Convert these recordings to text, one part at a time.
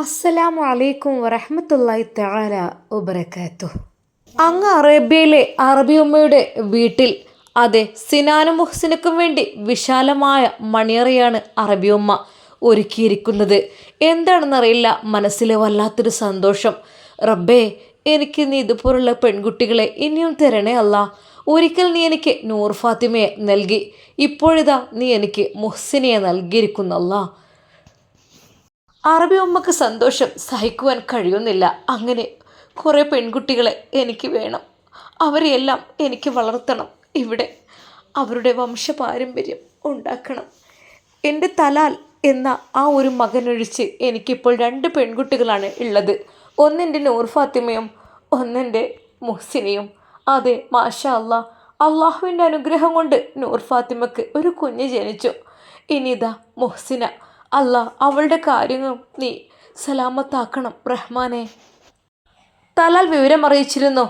അസ്സലാമു അലൈക്കും വറഹമത്തല്ലായി തആല വബറകാത്തു അങ്ങ് അറേബ്യയിലെ അറബി ഉമ്മയുടെ വീട്ടിൽ അതെ സിനാനും മുഹ്സിനക്കും വേണ്ടി വിശാലമായ മണിയറയാണ് അറബി ഉമ്മ ഒരുക്കിയിരിക്കുന്നത്. എന്താണെന്നറിയില്ല മനസ്സിലെ വല്ലാത്തൊരു സന്തോഷം. റബ്ബേ എനിക്ക് നീ ഇതുപോലുള്ള പെൺകുട്ടികളെ ഇനിയും തരണേ അല്ല. ഒരിക്കൽ നീ എനിക്ക് നൂർ ഫാത്തിമയെ നൽകി. ഇപ്പോഴിതാ നീ എനിക്ക് മുഹ്സിനെ നൽകിയിരിക്കുന്നല്ല അറബി ഉമ്മക്ക് സന്തോഷം സഹിക്കുവാൻ കഴിയുന്നില്ല. അങ്ങനെ കുറേ പെൺകുട്ടികളെ എനിക്ക് വേണം. അവരെയെല്ലാം എനിക്ക് വളർത്തണം. ഇവിടെ അവരുടെ വംശപാരമ്പര്യം ഉണ്ടാക്കണം. എന്റെ തലാൽ എന്ന ആ ഒരു മകനൊഴിച്ച് എനിക്കിപ്പോൾ രണ്ട് പെൺകുട്ടികളാണ് ഉള്ളത്. ഒന്നെന്റെ നൂർ ഫാത്തിമയും ഒന്നെന്റെ മുഹ്സിനയും. അതെ മാഷ അല്ലാ അള്ളാഹുവിന്റെ അനുഗ്രഹം കൊണ്ട് നൂർ ഫാത്തിമക്ക് ഒരു കുഞ്ഞ് ജനിച്ചു. ഇനിതാ മുഹ്സിന അല്ല അവളുടെ കാര്യങ്ങൾ നീ സലാമത്താക്കണം റഹ്മാനെ. തലാൽ വിവരം അറിയിച്ചിരുന്നു.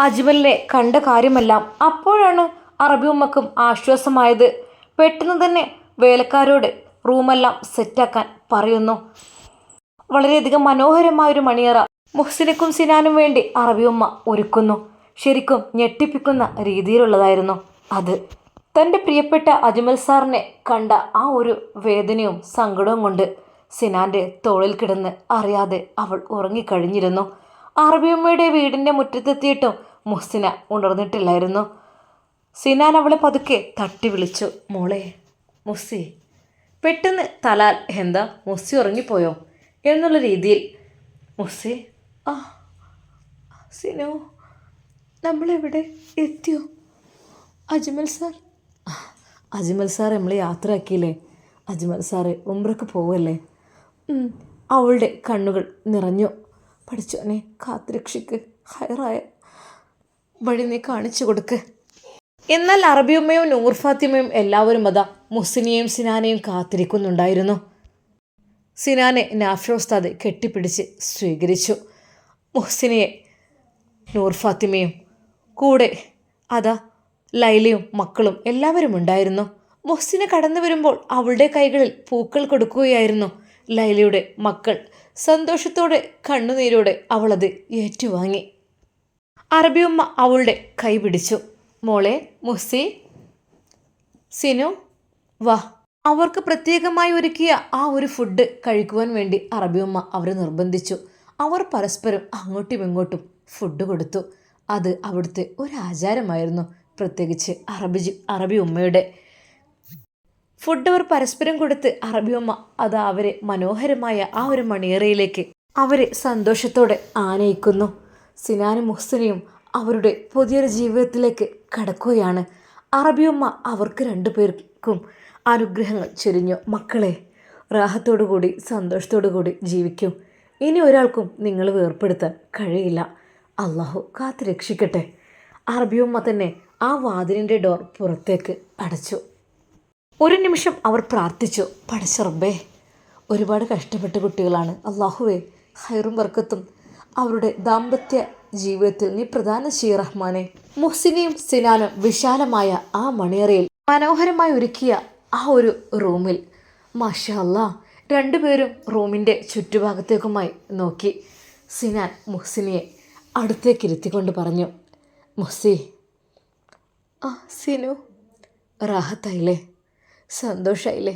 അജ്മലിനെ കണ്ട കാര്യമെല്ലാം അപ്പോഴാണ് അറബി ഉമ്മക്കും ആശ്വാസമായത്. പെട്ടെന്ന് തന്നെ വേലക്കാരോട് റൂമെല്ലാം സെറ്റാക്കാൻ പറയുന്നു. വളരെയധികം മനോഹരമായൊരു മണിയറ മുഹ്സിനക്കും സിനാനും വേണ്ടി അറബി ഉമ്മ ഒരുക്കുന്നു. ശരിക്കും ഞെട്ടിപ്പിക്കുന്ന രീതിയിലുള്ളതായിരുന്നു അത്. തന്റെ പ്രിയപ്പെട്ട അജ്മൽ സാറിനെ കണ്ട ആ ഒരു വേദനയും സങ്കടവും കൊണ്ട് സിനാന്റെ തോളിൽ കിടന്ന് അറിയാതെ അവൾ ഉറങ്ങിക്കഴിഞ്ഞിരുന്നു. അറബിയമ്മയുടെ വീടിന്റെ മുറ്റത്തെത്തിയിട്ടും മുഹ്സിന ഉണർന്നിട്ടില്ലായിരുന്നു. സിനാൻ അവളെ പതുക്കെ തട്ടി വിളിച്ചു. മോളെ മുസ്സി പെട്ടെന്ന് തലാൽ എന്താ? മുസ്സി ഉറങ്ങിപ്പോയോ? എന്നുള്ള രീതിയിൽ മുസ്സി ആ സിനോ നമ്മളെവിടെ എത്തിയോ? അജ്മൽ സാർ അജ്മൽ സാർ നമ്മളെ യാത്രയാക്കിയില്ലേ? അജ്മൽ സാറ് ഉംറക്ക് പോവല്ലേ? അവളുടെ കണ്ണുകൾ നിറഞ്ഞു. പഠിച്ചോനെ കാത്തുരക്ഷിക്ക് ഹയറായ വഴി നീ കാണിച്ചു കൊടുക്ക്. എന്നാൽ അറബിയമ്മയും നൂർ ഫാത്തിമയും എല്ലാവരും അതാ മുസിനിയും സിനാനെയും കാത്തിരിക്കുന്നുണ്ടായിരുന്നു. സിനാനെ നാഫ്രോസ്താദ് കെട്ടിപ്പിടിച്ച് സ്വീകരിച്ചു. മുഹ്സിനിയെ നൂർ ഫാത്തിമയും കൂടെ അതാ ലൈലയും മക്കളും എല്ലാവരും ഉണ്ടായിരുന്നു. മുഹ്സിന കടന്നു വരുമ്പോൾ അവളുടെ കൈകളിൽ പൂക്കൾ കൊടുക്കുകയായിരുന്നു. ലൈലയുടെ മക്കൾ സന്തോഷത്തോടെ കണ്ണുനീരോടെ അവളത് ഏറ്റുവാങ്ങി. അറബിയമ്മ അവളുടെ കൈ പിടിച്ചു. മോളെ മുഹ്സി സിനു വാ. അവർക്ക് പ്രത്യേകമായി ഒരുക്കിയ ആ ഒരു ഫുഡ് കഴിക്കുവാൻ വേണ്ടി അറബിയമ്മ അവരെ നിർബന്ധിച്ചു. അവർ പരസ്പരം അങ്ങോട്ടും ഇങ്ങോട്ടും ഫുഡ് കൊടുത്തു. അത് അവിടുത്തെ ഒരു ആചാരമായിരുന്നു. പ്രത്യേകിച്ച് അറബി അറബി ഉമ്മയുടെ. ഫുഡ് അവർ പരസ്പരം കൊടുത്ത് അറബി ഉമ്മ അത് അവരെ മനോഹരമായ ആ ഒരു മണിയറയിലേക്ക് അവരെ സന്തോഷത്തോടെ ആനയിക്കുന്നു. സിനാനും മുഹ്സിനെയും അവരുടെ പുതിയൊരു ജീവിതത്തിലേക്ക് കടക്കുകയാണ്. അറബിയമ്മ അവർക്ക് രണ്ടുപേർക്കും അനുഗ്രഹങ്ങൾ ചൊരിഞ്ഞു. മക്കളെ കൂടി സന്തോഷത്തോടു കൂടി ജീവിക്കും. ഇനി ഒരാൾക്കും നിങ്ങൾ വേർപ്പെടുത്താൻ കഴിയില്ല. അള്ളാഹു കാത്തു രക്ഷിക്കട്ടെ. അറബിയമ്മ തന്നെ ആ വാതിലിന്റെ ഡോർ പുറത്തേക്ക് അടച്ചു ഒരു നിമിഷം അവർ പ്രാർത്ഥിച്ചു പടച്ചറബേ ഒരുപാട് കഷ്ടപ്പെട്ട കുട്ടികളാണ്. അള്ളാഹുവേ ഹൈറും വർക്കത്തും അവരുടെ ദാമ്പത്യ ജീവിതത്തിൽ നീ പ്രധാന ഷീ റഹ്മാനെ. മുഹ്സിനെയും സിനാനും വിശാലമായ ആ മണിയറയിൽ മനോഹരമായി ഒരുക്കിയ ആ ഒരു റൂമിൽ മാഷാ അല്ലാ രണ്ടുപേരും റൂമിന്റെ ചുറ്റുഭാഗത്തേക്കുമായി നോക്കി. സിനാൻ മുഹ്സിനിയെ അടുത്തേക്കിരുത്തിക്കൊണ്ട് പറഞ്ഞു മുഹ്സി ആ സിനു. റാഹത്തായില്ലേ? സന്തോഷായില്ലേ?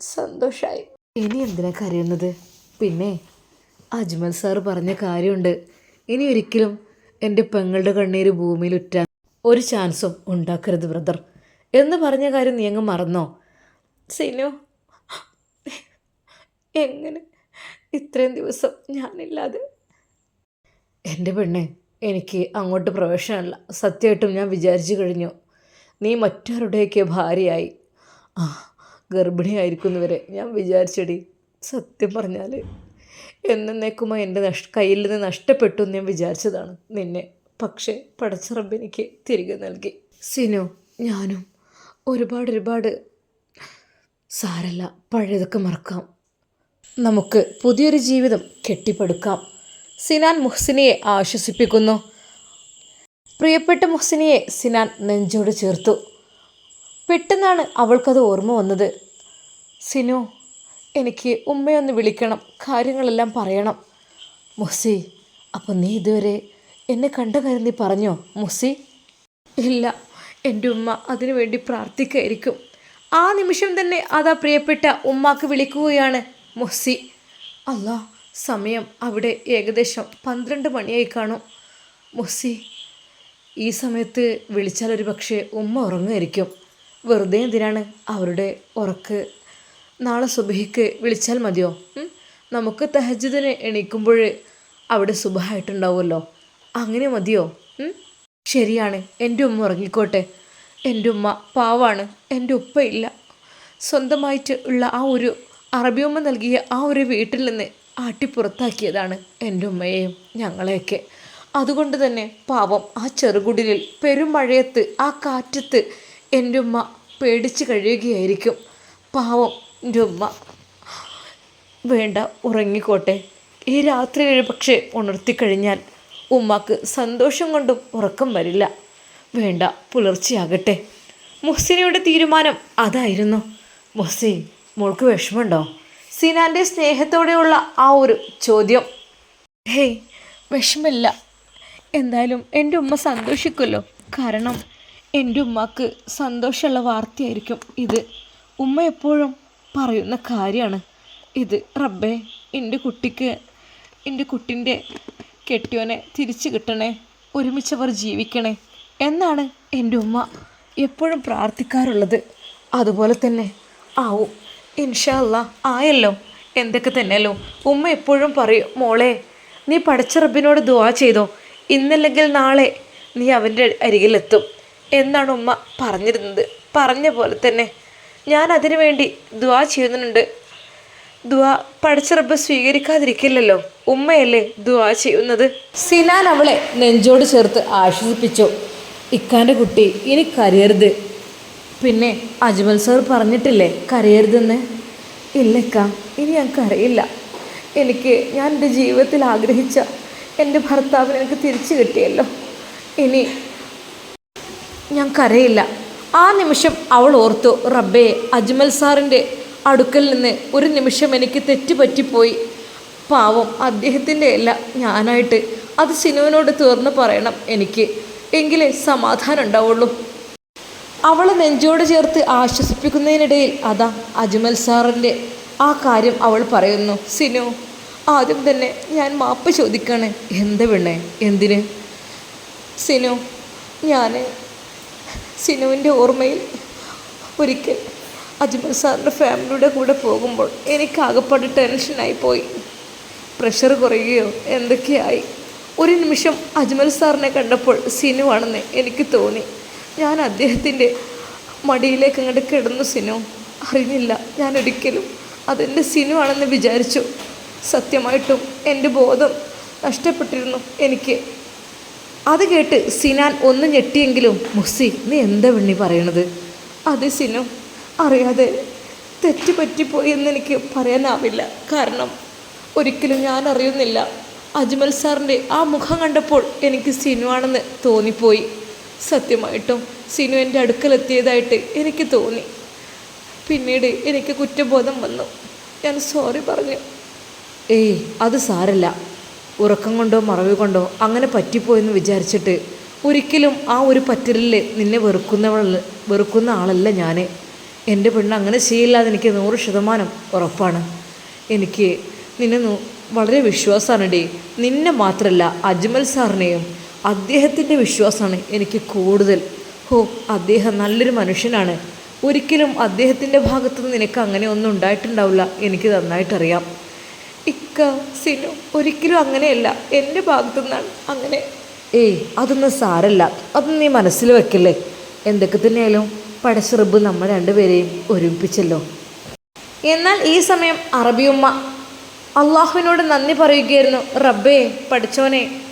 സന്തോഷായി. ഇനി എന്തിനാ കരയുന്നത്? പിന്നെ അജ്മൽ സാർ പറഞ്ഞ കാര്യമുണ്ട്. ഇനി ഒരിക്കലും എന്റെ പെങ്ങളുടെ കണ്ണീര് ഭൂമിയിൽ ഉറ്റാൻ ഒരു ചാൻസും ഉണ്ടാക്കരുത് ബ്രദർ. എന്ന് പറഞ്ഞ കാര്യം നീ അങ്ങ് മറന്നോ? സിനു എങ്ങനെ ഇത്രയും ദിവസം ഞാനില്ലാതെ? എന്റെ പെണ്ണെ എനിക്ക് അങ്ങോട്ട് പ്രവേശനമല്ല. സത്യമായിട്ടും ഞാൻ വിചാരിച്ചു കഴിഞ്ഞു. നീ മറ്റാരുടെയൊക്കെ ഭാര്യയായി. ആ ഗർഭിണിയായിരിക്കുന്നവരെ ഞാൻ വിചാരിച്ചടി സത്യം പറഞ്ഞാൽ എന്നേക്കുമ്പോൾ എന്റെ നഷ് കയ്യിൽ നിന്ന് നഷ്ടപ്പെട്ടു എന്ന് ഞാൻ വിചാരിച്ചതാണ് നിന്നെ. പക്ഷേ പടച്ചറബ് എനിക്ക് തിരികെ നൽകി. സിനു ഞാനും ഒരുപാട് ഒരുപാട് സാരല്ല. പഴയതൊക്കെ മറക്കാം. നമുക്ക് പുതിയൊരു ജീവിതം കെട്ടിപ്പടുക്കാം. സിനാൻ മുഹ്സിനിയെ ആശ്വസിപ്പിക്കുന്നു. പ്രിയപ്പെട്ട മുഹ്സിനിയെ സിനാൻ നെഞ്ചോട് ചേർത്തു. പെട്ടെന്നാണ് അവൾക്കത് ഓർമ്മ വന്നത്. സിനു എനിക്ക് ഉമ്മയൊന്ന് വിളിക്കണം. കാര്യങ്ങളെല്ലാം പറയണം. മുസി അപ്പം നീ ഇതുവരെ എന്നെ കണ്ട കാര്യം നീ പറഞ്ഞോ മുസി ഇല്ല എന്റെ ഉമ്മ അതിനുവേണ്ടി പ്രാർത്ഥിക്കായിരിക്കും. ആ നിമിഷം തന്നെ അതാ പ്രിയപ്പെട്ട ഉമ്മാക്ക് വിളിക്കുകയാണ് മുസി അല്ലാ സമയം അവിടെ ഏകദേശം പന്ത്രണ്ട് മണിയായി കാണും. മുസി ഈ സമയത്ത് വിളിച്ചാൽ ഒരു പക്ഷേ ഉമ്മ ഉറങ്ങുമായിരിക്കും. വെറുതെ എന്തിനാണ് അവരുടെ ഉറക്ക്? നാളെ സുബഹിക്ക് വിളിച്ചാൽ മതിയോ? നമുക്ക് തഹജിദിനെ എണീക്കുമ്പോൾ അവിടെ സുബഹായിട്ടുണ്ടാവുമല്ലോ. അങ്ങനെ മതിയോ? ശരിയാണ് എന്റെ ഉമ്മ ഉറങ്ങിക്കോട്ടെ. എന്റെ ഉമ്മ പാവാണ് എന്റെ ഉപ്പയില്ല സ്വന്തമായിട്ട് ഉള്ള ആ ഒരു അറബിയമ്മ നൽകിയ ആ ഒരു വീട്ടിൽ നിന്ന് ആട്ടിപ്പുറത്താക്കിയതാണ് എന്റെ ഉമ്മയെയും ഞങ്ങളെയൊക്കെ. അതുകൊണ്ട് തന്നെ പാവം ആ ചെറുകുടിലിൽ പെരുമഴയത്ത് ആ കാറ്റത്ത് എന്റെ ഉമ്മ പേടിച്ച് കഴിയുകയായിരിക്കും. പാവം എന്റെ ഉമ്മ. വേണ്ട ഉറങ്ങിക്കോട്ടെ. ഈ രാത്രി ഒരു പക്ഷേ ഉണർത്തിക്കഴിഞ്ഞാൽ ഉമ്മാക്ക് സന്തോഷം കൊണ്ടും ഉറക്കം വരില്ല. വേണ്ട പുലർച്ചെയാകട്ടെ. മുഹ്സിനയുടെ തീരുമാനം അതായിരുന്നു. മുഹ്സിൻ മോൾക്ക് വിഷമമുണ്ടോ? സിനാന്റെ സ്നേഹത്തോടെയുള്ള ആ ഒരു ചോദ്യം. ഹേയ് വിഷമില്ല എന്തായാലും എന്റെ ഉമ്മ സന്തോഷിക്കുമല്ലോ. കാരണം എന്റെ ഉമ്മക്ക് സന്തോഷമുള്ള വാർത്തയായിരിക്കും ഇത്. ഉമ്മ എപ്പോഴും പറയുന്ന കാര്യമാണ് ഇത്. റബ്ബേ എന്റെ കുട്ടിക്ക് എന്റെ കുട്ടിന്റെ കെട്ടിയോനെ തിരിച്ചു കിട്ടണേ ഒരുമിച്ചവർ ജീവിക്കണേ എന്നാണ് എന്റെ ഉമ്മ എപ്പോഴും പ്രാർത്ഥിക്കാറുള്ളത്. അതുപോലെ തന്നെ ആവും. ഇൻഷാ അല്ലാ ആയല്ലോ. എന്തൊക്കെ തന്നെയല്ലോ. ഉമ്മ എപ്പോഴും പറയും മോളെ നീ പഠിച്ച റബ്ബിനോട് ദുവാ ചെയ്തോ. ഇന്നല്ലെങ്കിൽ നാളെ നീ അവന്റെ അരികിലെത്തും. എന്നാണ് ഉമ്മ പറഞ്ഞിരുന്നത്. പറഞ്ഞ പോലെ തന്നെ ഞാൻ അതിനു വേണ്ടി ദുവാ ചെയ്യുന്നുണ്ട്. ദുവാ പഠിച്ച റബ്ബ് സ്വീകരിക്കാതിരിക്കില്ലല്ലോ. ഉമ്മയല്ലേ ദുവാ ചെയ്യുന്നത്? സിനാൻ അവളെ നെഞ്ചോട് ചേർത്ത് ആശ്വസിപ്പിച്ചു. ഇക്കാന്റെ കുട്ടി ഇനി കരയരുത്. പിന്നെ അജ്മൽ സാർ പറഞ്ഞിട്ടില്ലേ കരയരുതെന്ന്? ഇല്ലക്ക ഇനി ഞാൻ കരയില്ല. എനിക്ക് ഞാൻ എന്റെ ജീവിതത്തിൽ ആഗ്രഹിച്ച എന്റെ ഭർത്താവിന് എനിക്ക് തിരിച്ചു കിട്ടിയല്ലോ. ഇനി ഞാൻ കരയില്ല. ആ നിമിഷം അവൾ ഓർത്തു റബ്ബേ അജ്മൽ സാറിന്റെ അടുക്കൽ നിന്ന് ഒരു നിമിഷം എനിക്ക് തെറ്റുപറ്റിപ്പോയി. പാവം അദ്ദേഹത്തിന്റെ അല്ല ഞാനായിട്ട്. അത് സിനുവിനോട് തീർന്ന് പറയണം എനിക്ക്. എങ്കിലേ സമാധാനം ഉണ്ടാവുള്ളൂ. അവളെ നെഞ്ചോട് ചേർത്ത് ആശ്വസിപ്പിക്കുന്നതിനിടയിൽ അതാ അജ്മൽ സാറിന്റെ ആ കാര്യം അവൾ പറയുന്നു. സിനു ആദ്യം തന്നെ ഞാൻ മാപ്പ് ചോദിക്കണേ. എന്ത് പെണ്ണേ? എന്തിന്? സിനു ഞാൻ സിനുവിന്റെ ഓർമ്മയിൽ ഒരിക്കൽ അജ്മൽ സാറിന്റെ ഫാമിലിയുടെ കൂടെ പോകുമ്പോൾ എനിക്ക് ആകപ്പാട് ടെൻഷനായി പോയി. പ്രഷർ കുറയുകയോ എന്തൊക്കെയായി. ഒരു നിമിഷം അജ്മൽ സാറിനെ കണ്ടപ്പോൾ സിനുവാണെന്ന് എനിക്ക് തോന്നി. ഞാൻ അദ്ദേഹത്തിന്റെ മടിയിലേക്ക് അങ്ങോട്ട് കിടന്നു സിനു. അറിഞ്ഞില്ല. ഞാൻ ഒരിക്കലും അതെന്റെ സിനു ആണെന്ന് വിചാരിച്ചു. സത്യമായിട്ടും എന്റെ ബോധം നഷ്ടപ്പെട്ടിരുന്നു എനിക്ക്. അത് കേട്ട് സിനാൻ ഒന്ന് ഞെട്ടിയെങ്കിലും മുസി നീ എന്താ വെണ്ണി പറയണത്? അത് സിനു. അറിയാതെ തെറ്റ് പറ്റിപ്പോയി എന്ന് എനിക്ക് പറയാനാവില്ല. കാരണം ഒരിക്കലും ഞാൻ അറിയുന്നില്ല. അജ്മൽ സാറിന്റെ ആ മുഖം കണ്ടപ്പോൾ എനിക്ക് സിനുവാണെന്ന് തോന്നിപ്പോയി. സത്യമായിട്ടും സിനു എന്റെ അടുക്കലെത്തിയതായിട്ട് എനിക്ക് തോന്നി. പിന്നീട് എനിക്ക് കുറ്റബോധം വന്നു. ഞാൻ സോറി പറഞ്ഞു. ഏയ് അത് സാരല്ല. ഉറക്കം കൊണ്ടോ മറവ് കൊണ്ടോ അങ്ങനെ പറ്റിപ്പോയെന്ന് വിചാരിച്ചിട്ട് ഒരിക്കലും ആ ഒരു പറ്റലിൽ നിന്നെ വെറുക്കുന്നവൾ വെറുക്കുന്ന ആളല്ല ഞാൻ എന്റെ പെണ്ണ് അങ്ങനെ ചെയ്യില്ലാതെ എനിക്ക് നൂറ് ശതമാനം ഉറപ്പാണ്. എനിക്ക് നിന്നെ വളരെ വിശ്വാസമാണ് ഡേ നിന്നെ മാത്രമല്ല അജ്മൽ സാറിനെയും അദ്ദേഹത്തിന്റെ വിശ്വാസമാണ് എനിക്ക് കൂടുതൽ. ഹോ അദ്ദേഹം നല്ലൊരു മനുഷ്യനാണ്. ഒരിക്കലും അദ്ദേഹത്തിന്റെ ഭാഗത്തുനിന്ന് നിനക്ക് അങ്ങനെ ഒന്നും ഉണ്ടായിട്ടുണ്ടാവില്ല. എനിക്ക് നന്നായിട്ടറിയാം. ഇക്ക സിനു ഒരിക്കലും അങ്ങനെയല്ല. എന്റെ ഭാഗത്തു നിന്നാണ് അങ്ങനെ. ഏയ് അതൊന്നും സാരല്ല. അതൊന്നും നീ മനസ്സിൽ വെക്കല്ലേ? എന്തൊക്കെ തന്നെയായാലും പടശ്രബ് നമ്മൾ രണ്ടുപേരെയും ഒരുമിപ്പിച്ചല്ലോ. എന്നാൽ ഈ സമയം അറബിയുമ്മ അള്ളാഹുവിനോട് നന്ദി പറയുകയായിരുന്നു. റബ്ബേ പഠിച്ചോനെ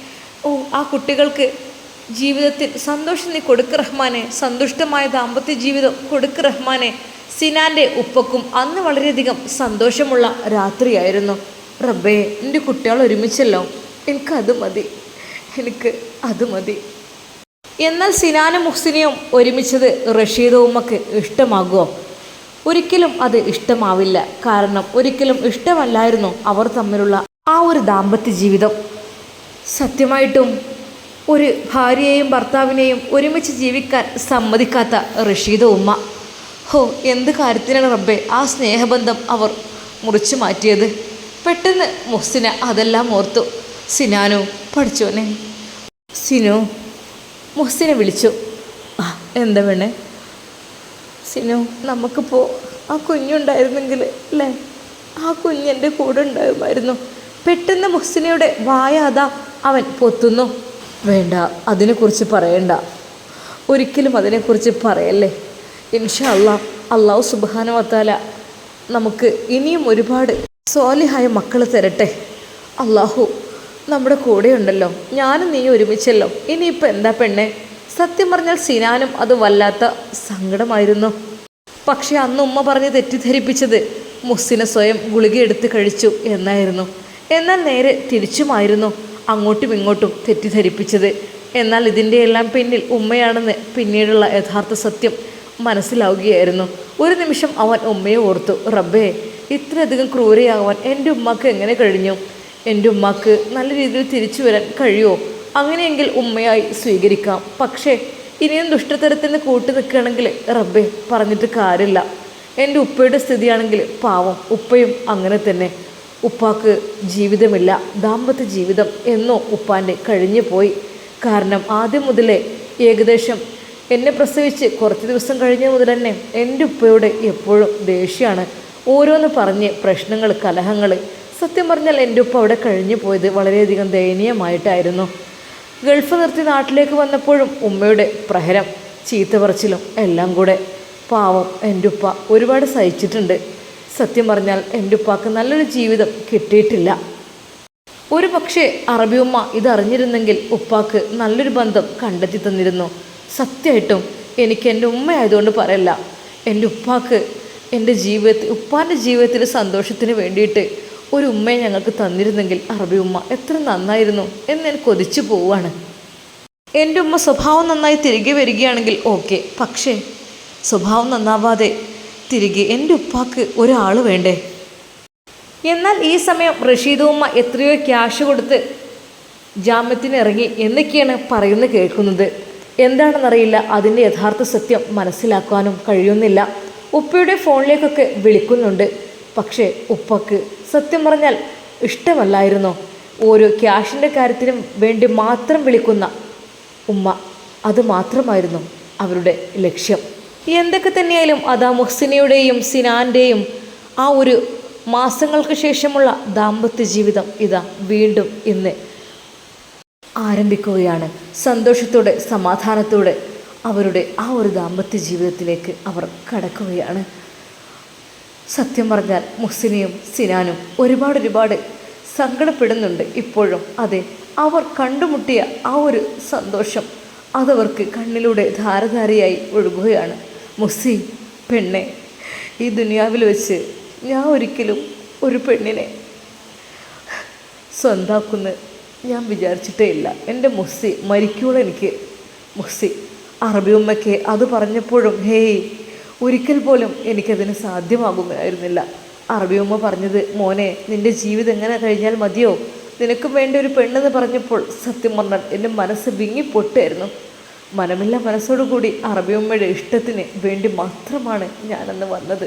ഓ ആ കുട്ടികൾക്ക് ജീവിതത്തിൽ സന്തോഷം നീ കൊടുക്ക് റഹ്മാനെ. സന്തുഷ്ടമായ ദാമ്പത്യ ജീവിതം കൊടുക്ക് റഹ്മാനെ. സിനാന്റെ ഉപ്പക്കും അന്ന് വളരെയധികം സന്തോഷമുള്ള രാത്രിയായിരുന്നു. റബ്ബേ എന്റെ കുട്ടികൾ ഒരുമിച്ചല്ലോ. എനിക്ക് അത് മതി. എനിക്ക് അത് മതി. എന്നാൽ സിനാനും മുഹ്സിനെയും ഒരുമിച്ചത് റഷീദവുമൊക്കെ ഇഷ്ടമാകുമോ ഒരിക്കലും അത് ഇഷ്ടമാവില്ല. കാരണം ഒരിക്കലും ഇഷ്ടമല്ലായിരുന്നു അവർ തമ്മിലുള്ള ആ ഒരു ദാമ്പത്യ ജീവിതം. സത്യമായിട്ടും ഒരു ഭാര്യയെയും ഭർത്താവിനെയും ഒരുമിച്ച് ജീവിക്കാൻ സമ്മതിക്കാത്ത റഷീദ ഉമ്മ. ഹോ എന്ത് കാര്യത്തിനാണ് റബ്ബെ ആ സ്നേഹബന്ധം അവർ മുറിച്ചു മാറ്റിയത്? പെട്ടെന്ന് മുഹ്സിന അതെല്ലാം ഓർത്തു. സിനാനു പഠിച്ചോനെ. സിനു മുഹ്സിനെ വിളിച്ചു. ആ എന്താ വേണേ സിനു നമുക്കിപ്പോൾ ആ കുഞ്ഞുണ്ടായിരുന്നെങ്കിൽ അല്ലേ ആ കുഞ്ഞെന്റെ കൂടെ ഉണ്ടാകുമായിരുന്നു. പെട്ടെന്ന് മുഹ്സിനയുടെ വായ അവൻ പൊത്തുന്നു. വേണ്ട അതിനെക്കുറിച്ച് പറയണ്ട. ഒരിക്കലും അതിനെക്കുറിച്ച് പറയല്ലേ? ഇൻഷാ അള്ളാ അള്ളാഹു സുബാന വത്താല നമുക്ക് ഇനിയും ഒരുപാട് സ്വാലിഹായ മക്കൾ തരട്ടെ. അള്ളാഹു നമ്മുടെ കൂടെയുണ്ടല്ലോ ഞാനും നീ ഒരുമിച്ചല്ലോ. ഇനിയിപ്പോൾ എന്താ പെണ്ണെ? സത്യം പറഞ്ഞാൽ സിനാനും അത് വല്ലാത്ത സങ്കടമായിരുന്നു. പക്ഷേ അന്ന് ഉമ്മ പറഞ്ഞ് തെറ്റിദ്ധരിപ്പിച്ചത് മുസ്സിനെ സ്വയം ഗുളിക എടുത്ത് കഴിച്ചു എന്നായിരുന്നു. എന്നാൽ നേരെ തിരിച്ചുമായിരുന്നു അങ്ങോട്ടും ഇങ്ങോട്ടും തെറ്റിദ്ധരിപ്പിച്ചത്. എന്നാൽ ഇതിന്റെ എല്ലാം പിന്നിൽ ഉമ്മയാണെന്ന് പിന്നീടുള്ള യഥാർത്ഥ സത്യം മനസ്സിലാവുകയായിരുന്നു. ഒരു നിമിഷം അവൻ ഉമ്മയെ ഓർത്തു റബ്ബേ ഇത്രയധികം ക്രൂരയാവാൻ എന്റെ ഉമ്മക്ക് എങ്ങനെ കഴിഞ്ഞു? എന്റെ ഉമ്മക്ക് നല്ല രീതിയിൽ തിരിച്ചു വരാൻ കഴിയുമോ അങ്ങനെയെങ്കിൽ ഉമ്മയായി സ്വീകരിക്കാം. പക്ഷേ ഇനിയും ദുഷ്ടതരത്തിന് കൂട്ടി നിൽക്കുകയാണെങ്കിൽ റബ്ബേ പറഞ്ഞിട്ട് കാര്യമില്ല. എന്റെ ഉപ്പയുടെ സ്ഥിതിയാണെങ്കിൽ പാവം ഉപ്പയും അങ്ങനെ തന്നെ. ഉപ്പാക്ക് ജീവിതമില്ല ദാമ്പത്യ ജീവിതം എന്നോ ഉപ്പാന്റെ കഴിഞ്ഞു പോയി. കാരണം ആദ്യം മുതലേ ഏകദേശം എന്നെ പ്രസവിച്ച് കുറച്ച് ദിവസം കഴിഞ്ഞ മുതൽ തന്നെ എന്റെ ഉപ്പയോട് എപ്പോഴും ദേഷ്യമാണ്. ഓരോന്ന് പറഞ്ഞ് പ്രശ്നങ്ങൾ കലഹങ്ങൾ. സത്യം പറഞ്ഞാൽ എന്റെ ഉപ്പ അവിടെ കഴിഞ്ഞു പോയത് വളരെയധികം ദയനീയമായിട്ടായിരുന്നു. ഗൾഫ് നിർത്തി നാട്ടിലേക്ക് വന്നപ്പോഴും ഉമ്മയുടെ പ്രഹരം ചീത്ത പറച്ചിലും എല്ലാം കൂടെ. പാവം എന്റെ ഉപ്പ ഒരുപാട് സഹിച്ചിട്ടുണ്ട്. സത്യം പറഞ്ഞാൽ എന്റെ ഉപ്പാക്ക് നല്ലൊരു ജീവിതം കിട്ടിയിട്ടില്ല. ഒരു പക്ഷേ അറബി ഉമ്മ ഇതറിഞ്ഞിരുന്നെങ്കിൽ ഉപ്പാക്ക് നല്ലൊരു ബന്ധം കണ്ടെത്തി തന്നിരുന്നു. സത്യമായിട്ടും എനിക്ക് എന്റെ ഉമ്മയായതുകൊണ്ട് പറയല്ല. എന്റെ ഉപ്പാക്ക് എന്റെ ജീവിതത്തിൽ ഉപ്പാന്റെ ജീവിതത്തിലെ സന്തോഷത്തിന് വേണ്ടിയിട്ട് ഒരു ഉമ്മയെ ഞങ്ങൾക്ക് തന്നിരുന്നെങ്കിൽ അറബി ഉമ്മ എത്ര നന്നായിരുന്നു എന്ന് ഞാൻ കൊതിച്ചു പോവുകയാണ്. എന്റെ ഉമ്മ സ്വഭാവം നന്നായി തിരികെ വരികയാണെങ്കിൽ ഓക്കെ. പക്ഷേ സ്വഭാവം നന്നാവാതെ തിരികെ എന്റെ ഉപ്പാക്ക് ഒരാൾ വേണ്ടേ? എന്നാൽ ഈ സമയം റഷീദുമ്മ എത്രയോ ക്യാഷ് കൊടുത്ത് ജാമ്യത്തിന് ഇറങ്ങി എന്നൊക്കെയാണ് പറയുന്നത് കേൾക്കുന്നത്. എന്താണെന്നറിയില്ല. അതിന്റെ യഥാർത്ഥ സത്യം മനസ്സിലാക്കാനും കഴിയുന്നില്ല. ഉപ്പയുടെ ഫോണിലേക്കൊക്കെ വിളിക്കുന്നുണ്ട്. പക്ഷേ ഉപ്പക്ക് സത്യം പറഞ്ഞാൽ ഇഷ്ടമല്ലായിരുന്നു. ഓരോ ക്യാഷിന്റെ കാര്യത്തിനും വേണ്ടി മാത്രം വിളിക്കുന്ന ഉമ്മ. അത് മാത്രമായിരുന്നു അവരുടെ ലക്ഷ്യം. എന്തൊക്കെ തന്നെയായാലും അതാ മുഹ്സിനയുടെയും സിനാന്റെയും ആ ഒരു മാസങ്ങൾക്ക് ശേഷമുള്ള ദാമ്പത്യ ജീവിതം ഇതാ വീണ്ടും ഇന്ന് ആരംഭിക്കുകയാണ്. സന്തോഷത്തോടെ സമാധാനത്തോടെ അവരുടെ ആ ഒരു ദാമ്പത്യ ജീവിതത്തിലേക്ക് അവർ കടക്കുകയാണ്. സത്യം പറഞ്ഞാൽ മുഹ്സിനയും സിനാനും ഒരുപാട് ഒരുപാട് സങ്കടപ്പെടുന്നുണ്ട് ഇപ്പോഴും. അതെ അവർ കണ്ടുമുട്ടിയ ആ ഒരു സന്തോഷം അതവർക്ക് കണ്ണിലൂടെ ധാരധാരയായി ഒഴുകുകയാണ്. മുസ്സി പെണ്ണെ ഈ ദുനിയാവിൽ വെച്ച് ഞാൻ ഒരിക്കലും ഒരു പെണ്ണിനെ സ്വന്താക്കുന്ന ഞാൻ വിചാരിച്ചിട്ടേ ഇല്ല. എന്റെ മുസ്സി മരിക്കൂടെ എനിക്ക്. മുസ്സി അറബി ഉമ്മയ്ക്ക് അത് പറഞ്ഞപ്പോഴും ഹേയ് ഒരിക്കൽ പോലും എനിക്കതിന് സാധ്യമാകുമായിരുന്നില്ല. അറബി ഉമ്മ പറഞ്ഞത് മോനെ നിന്റെ ജീവിതം എങ്ങനെ കഴിഞ്ഞാൽ മതിയോ? നിനക്കും വേണ്ട ഒരു പെണ്ണെന്ന് പറഞ്ഞപ്പോൾ സത്യം പറഞ്ഞാൽ എന്റെ മനസ്സ് വിങ്ങിപ്പൊട്ടായിരുന്നു മനമില്ല മനസ്സോടുകൂടി അറബി ഉമ്മയുടെ ഇഷ്ടത്തിന് വേണ്ടി മാത്രമാണ് ഞാനന്ന് വന്നത്.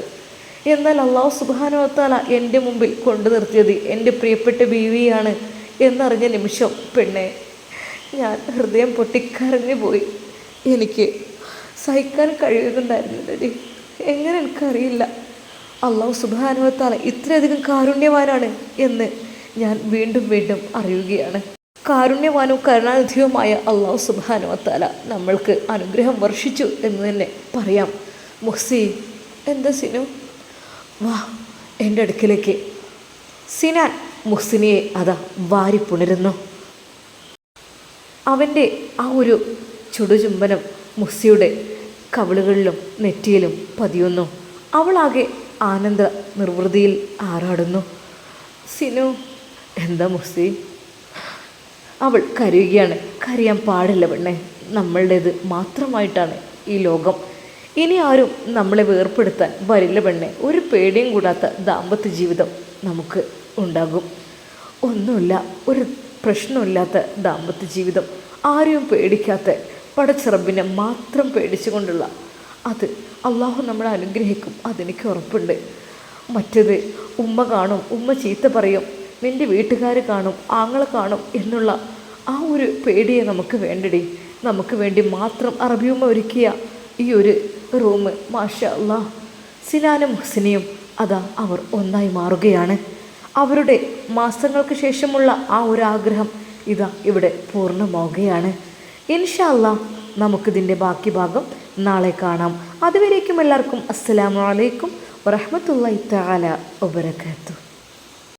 എന്നാൽ അള്ളാഹു സുബാനോത്താല എന്റെ മുമ്പിൽ കൊണ്ടു നിർത്തിയത് എന്റെ പ്രിയപ്പെട്ട ബീവിയാണ് എന്നറിഞ്ഞ നിമിഷം പെണ്ണെ ഞാൻ ഹൃദയം പൊട്ടിക്കരഞ്ഞു പോയി. എനിക്ക് സഹിക്കാൻ കഴിയുന്നുണ്ടായിരുന്നില്ലടി. എങ്ങനെ എനിക്കറിയില്ല. അള്ളാഹു സുബാനുവത്താല ഇത്രയധികം കാരുണ്യവാനാണ് എന്ന് ഞാൻ വീണ്ടും വീണ്ടും അറിയുകയാണ്. കാരുണ്യവാനും കരുണാനിധിയുമായ അള്ളാഹു സുബാനുവത്താല നമ്മൾക്ക് അനുഗ്രഹം വർഷിച്ചു എന്ന് തന്നെ പറയാം. മുഹ്സി എന്താ സിനു? വാ എന്റെ അടുക്കിലേക്ക്. സിനാൻ മുഹ്സിനിയെ അതാ വാരി പുണരുന്നു. അവന്റെ ആ ഒരു ചുടുചുംബനം മുഹ്സിയുടെ കവിളുകളിലും നെറ്റിയിലും പതിയുന്നു. അവളാകെ ആനന്ദ നിർവൃതിയിൽ ആറാടുന്നു. സിനു എന്താ മുസ്സി അവൾ കരയുകയാണ്. കരയാൻ പാടില്ല പെണ്ണെ. നമ്മളുടേത് മാത്രമായിട്ടാണ് ഈ ലോകം. ഇനി ആരും നമ്മളെ വേർപ്പെടുത്താൻ വരില്ല പെണ്ണെ. ഒരു പേടിയും കൂടാത്ത ദാമ്പത്യ ജീവിതം നമുക്ക് ഉണ്ടാകും. ഒന്നുമില്ല ഒരു പ്രശ്നമില്ലാത്ത ദാമ്പത്യ ജീവിതം. ആരെയും പേടിക്കാത്ത പടച്ചിറബിനെ മാത്രം പേടിച്ചുകൊണ്ടുള്ള അത് അള്ളാഹു നമ്മളെ അനുഗ്രഹിക്കും. അതെനിക്ക് ഉറപ്പുണ്ട്. മറ്റത് ഉമ്മ കാണും. ഉമ്മ ചീത്ത പറയും. നിന്റെ വീട്ടുകാർ കാണും ആങ്ങളെ കാണും എന്നുള്ള ആ ഒരു പേടിയെ നമുക്ക് വേണ്ടടി. നമുക്ക് വേണ്ടി മാത്രം അറബിയുമ്മ ഒരുക്കിയ ഈ ഒരു റൂം മാഷ അള്ളാ സിനാനും ഹുസിനിയും അതാ അവർ ഒന്നായി മാറുകയാണ്. അവരുടെ മാസങ്ങൾക്ക് ശേഷമുള്ള ആ ഒരു ആഗ്രഹം ഇതാ ഇവിടെ പൂർണമാവുകയാണ്. ഇൻഷല്ല നമുക്കിതിന്റെ ബാക്കി ഭാഗം നാളെ കാണാം. അതുവരേക്കും എല്ലാവർക്കും അസ്സലാമു അലൈക്കും വറഹമത്തല്ലാ തആല വബറകാതുഹു.